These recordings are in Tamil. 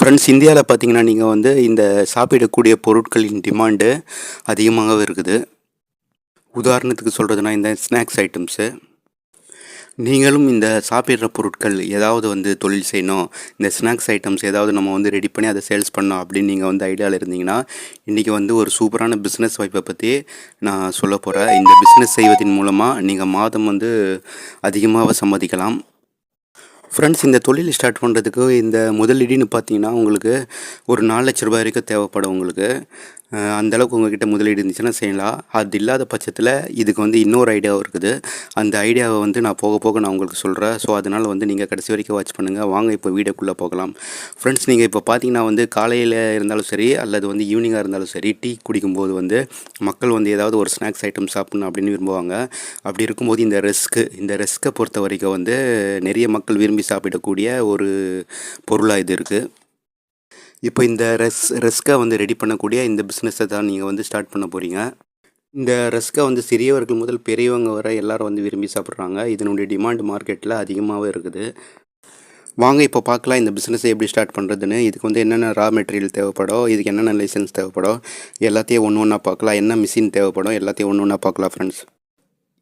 ஃப்ரெண்ட்ஸ் இந்தியாவில் பார்த்தீங்கன்னா நீங்கள் வந்து இந்த சாப்பிடக்கூடிய பொருட்களின் டிமாண்டு அதிகமாகவே இருக்குது. உதாரணத்துக்கு சொல்கிறதுனா இந்த ஸ்நாக்ஸ் ஐட்டம்ஸு நீங்களும் இந்த சாப்பிட்ற பொருட்கள் ஏதாவது வந்து தொழில் செய்யணும் இந்த ஸ்நாக்ஸ் ஐட்டம்ஸ் ஏதாவது நம்ம வந்து ரெடி பண்ணி அதை சேல்ஸ் பண்ணோம் அப்படின்னு நீங்கள் வந்து ஐடியாவில் இருந்தீங்கன்னா இன்றைக்கி வந்து ஒரு சூப்பரான பிஸ்னஸ் வாய்ப்பை பற்றி நான் சொல்ல போகிறேன் இந்த பிஸ்னஸ் செய்வதன் மூலமாக நீங்கள் மாதம் வந்து அதிகமாக சம்மதிக்கலாம் ஃப்ரெண்ட்ஸ் இந்த தொழில் ஸ்டார்ட் பண்ணுறதுக்கு இந்த முதலீடுன்னு பார்த்தீங்கன்னா உங்களுக்கு ஒரு நாலு லட்ச ரூபாய் வரைக்கும் தேவைப்படும் உங்களுக்கு. அந்தளவுக்கு உங்ககிட்ட முதலீடு இருந்துச்சுன்னா செய்யலாம். அது இல்லாத பட்சத்தில் இதுக்கு வந்து இன்னொரு ஐடியாவும் இருக்குது. அந்த ஐடியாவை வந்து நான் போக போக நான் உங்களுக்கு சொல்கிறேன் ஸோ அதனால் வந்து நீங்கள் கடைசி வரைக்கும் வாட்ச் பண்ணுங்கள் வாங்க இப்போ வீடியோக்குள்ளே போகலாம். ஃப்ரெண்ட்ஸ் நீங்கள் இப்போ பார்த்தீங்கன்னா வந்து காலையில் இருந்தாலும் சரி அல்லது வந்து ஈவினிங்காக இருந்தாலும் சரி டீ குடிக்கும்போது வந்து மக்கள் வந்து ஏதாவது ஒரு ஸ்நாக்ஸ் ஐட்டம் சாப்பிட்ணும் அப்படின்னு விரும்புவாங்க. அப்படி இருக்கும்போது இந்த ரெஸ்க்கு இந்த ரிஸ்க்கை பொறுத்த வரைக்கும் வந்து நிறைய மக்கள் விரும்பி சாப்பிடக்கூடிய ஒரு பொருளாக இது இருக்குது இப்போ இந்த ரெஸ் ரெஸ்க்கை வந்து ரெடி பண்ணக்கூடிய இந்த பிஸ்னஸை தான் நீங்கள் வந்து ஸ்டார்ட் பண்ண போகிறீங்க இந்த ரெஸ்க்கை வந்து சிறியவர்கள் முதல் பெரியவங்க வரை எல்லாரும் வந்து விரும்பி சாப்பிட்றாங்க. இதனுடைய டிமாண்ட் மார்க்கெட்டில் அதிகமாகவே இருக்குது. வாங்க இப்போ பார்க்கலாம் இந்த பிஸ்னஸை எப்படி ஸ்டார்ட் பண்ணுறதுன்னு இதுக்கு வந்து என்னென்ன ரா மெட்டீரியல் தேவைப்படும் இதுக்கு என்னென்ன லைசன்ஸ் தேவைப்படும் எல்லாத்தையும் ஒன்று ஒன்றா பார்க்கலாம். என்ன மிஷின் தேவைப்படும் எல்லாத்தையும் ஒன்று ஒன்றா பார்க்கலாம் ஃப்ரெண்ட்ஸ்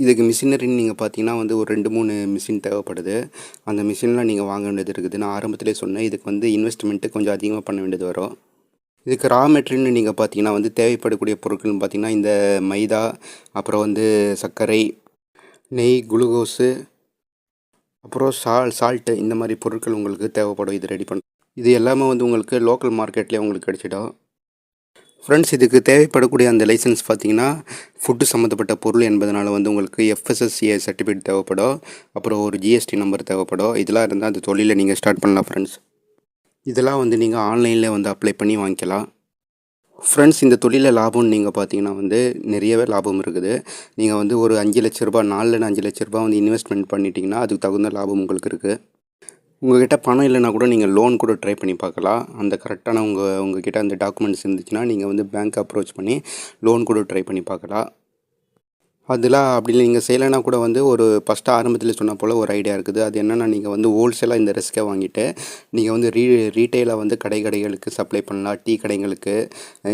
இதுக்கு மிஷினரின்னு நீங்கள் பார்த்தீங்கன்னா வந்து ஒரு ரெண்டு மூணு மிஷின் தேவைப்படுது. அந்த மிஷின்லாம் நீங்கள் வாங்க வேண்டியது இருக்குது. நான் ஆரம்பத்திலே சொன்னேன் இதுக்கு வந்து இன்வெஸ்ட்மெண்ட்டு கொஞ்சம் அதிகமாக பண்ண வேண்டியது வரும். இதுக்கு ரா மெட்டீரியல்னு நீங்கள் பார்த்தீங்கன்னா வந்து தேவைப்படக்கூடிய பொருட்கள்னு பார்த்தீங்கன்னா இந்த மைதா அப்புறம் வந்து சர்க்கரை நெய் குளுக்கோஸு அப்புறம் சால் சால்ட்டு இந்த மாதிரி பொருட்கள் உங்களுக்கு தேவைப்படும். இது ரெடி பண்ண இது எல்லாமே வந்து உங்களுக்கு லோக்கல் மார்க்கெட்லேயே உங்களுக்கு கிடச்சிடும். ஃப்ரெண்ட்ஸ் இதுக்கு தேவைப்படக்கூடிய அந்த லைசன்ஸ் பார்த்தீங்கன்னா ஃபுட்டு சம்மந்தப்பட்ட பொருள் என்பதனால வந்து உங்களுக்கு எஃப்எஸ்எஸ்ஏ சர்டிஃபிகேட் தேவைப்படும். அப்புறம் ஒரு ஜிஎஸ்டி நம்பர் தேவைப்படும். இதெல்லாம் இருந்தால் அந்த தொழிலை நீங்கள் ஸ்டார்ட் பண்ணலாம் ஃப்ரெண்ட்ஸ் இதெல்லாம் வந்து நீங்கள் ஆன்லைனில் வந்து அப்ளை பண்ணி வாங்கிக்கலாம். ஃப்ரெண்ட்ஸ் இந்த தொழிலில் லாபம்னு நீங்கள் பார்த்தீங்கன்னா வந்து நிறையவே லாபம் இருக்குது. நீங்கள் வந்து ஒரு அஞ்சு லட்ச ரூபா நாலுலேருந்து அஞ்சு லட்ச ரூபா வந்து இன்வெஸ்ட்மெண்ட் பண்ணிட்டீங்கன்னா அதுக்கு தகுந்த லாபம் உங்களுக்கு இருக்குது உங்கள்கிட்ட பணம் இல்லைனா கூட நீங்கள் லோன் கூட ட்ரை பண்ணி பார்க்கலாம். அந்த கரெக்டான உங்கள் உங்ககிட்ட அந்த டாக்குமெண்ட்ஸ் இருந்துச்சுன்னா நீங்கள் வந்து பேங்க் அப்ரோச் பண்ணி லோன் கூட ட்ரை பண்ணி பார்க்கலாம். அதெல்லாம் அப்படி நீங்கள் செய்யலைன்னா கூட வந்து ஒரு ஃபஸ்ட்டு ஆரம்பத்தில் சொன்ன போல் ஒரு ஐடியா இருக்குது. அது என்னென்னா நீங்கள் வந்து ஹோல்சேலாக இந்த ரிஸ்க்கை வாங்கிட்டு நீங்கள் வந்து ரீ ரீட்டெயிலாக வந்து கடை கடைகளுக்கு சப்ளை பண்ணலாம். டீ கடைங்களுக்கு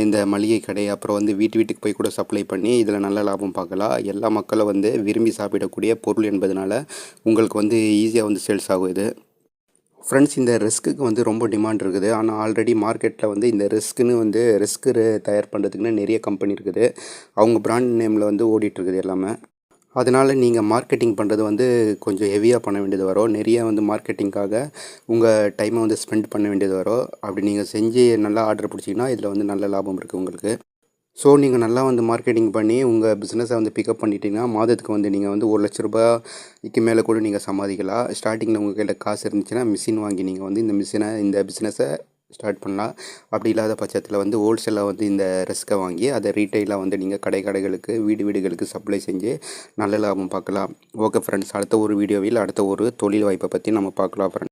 இந்த மளிகை கடை அப்புறம் வந்து வீட்டு வீட்டுக்கு போய் கூட சப்ளை பண்ணி இதில் நல்ல லாபம் பார்க்கலாம். எல்லா மக்களும் வந்து விரும்பி சாப்பிடக்கூடிய பொருள் என்பதனால உங்களுக்கு வந்து ஈஸியாக வந்து சேல்ஸ் ஆகும் இது ஃப்ரெண்ட்ஸ் இந்த ரிஸ்க்குக்கு வந்து ரொம்ப டிமாண்ட் இருக்குது. ஆனால் ஆல்ரெடி மார்க்கெட்டில் வந்து இந்த ரிஸ்க்குன்னு வந்து ரிஸ்க்கு தயார் பண்ணுறதுக்குன்னு நிறைய கம்பெனி இருக்குது. அவங்க பிராண்ட் நேமில் வந்து ஓடிட்டுருக்குது எல்லாமே. அதனால் நீங்கள் மார்க்கெட்டிங் பண்ணுறது வந்து கொஞ்சம் ஹெவியாக பண்ண வேண்டியது வரும். நிறைய வந்து மார்க்கெட்டிங்காக உங்கள் டைமை வந்து ஸ்பெண்ட் பண்ண வேண்டியது வரும். அப்படி நீங்கள் செஞ்சு நல்லா ஆர்டர் பிடிச்சிங்கன்னா இதில் வந்து நல்ல லாபம் இருக்குது உங்களுக்கு. ஸோ நீங்கள் நல்லா வந்து மார்க்கெட்டிங் பண்ணி உங்கள் பிஸ்னஸை வந்து பிக்கப் பண்ணிட்டீங்கன்னா மாதத்துக்கு வந்து நீங்கள் வந்து ஒரு லட்ச ரூபாய்க்கு மேலே கூட நீங்கள் சம்பாதிக்கலாம். ஸ்டார்டிங்கில் உங்கள் காசு இருந்துச்சுன்னா மிஷின் வாங்கி நீங்கள் வந்து இந்த மிஷினை இந்த பிஸ்னஸை ஸ்டார்ட் பண்ணலாம். அப்படி இல்லாத பட்சத்தில் வந்து ஹோல்சேலாக வந்து இந்த ரிஸ்க்கை வாங்கி அதை ரீட்டெயிலாக வந்து நீங்கள் கடை கடைகளுக்கு வீடு வீடுகளுக்கு சப்ளை செஞ்சு நல்ல லாபம் பார்க்கலாம். ஓகே ஃப்ரெண்ட்ஸ் அடுத்த ஒரு வீடியோவில் அடுத்த ஒரு தொழில் வாய்ப்பை பற்றி நம்ம பார்க்கலாம் ஃப்ரெண்ட்ஸ்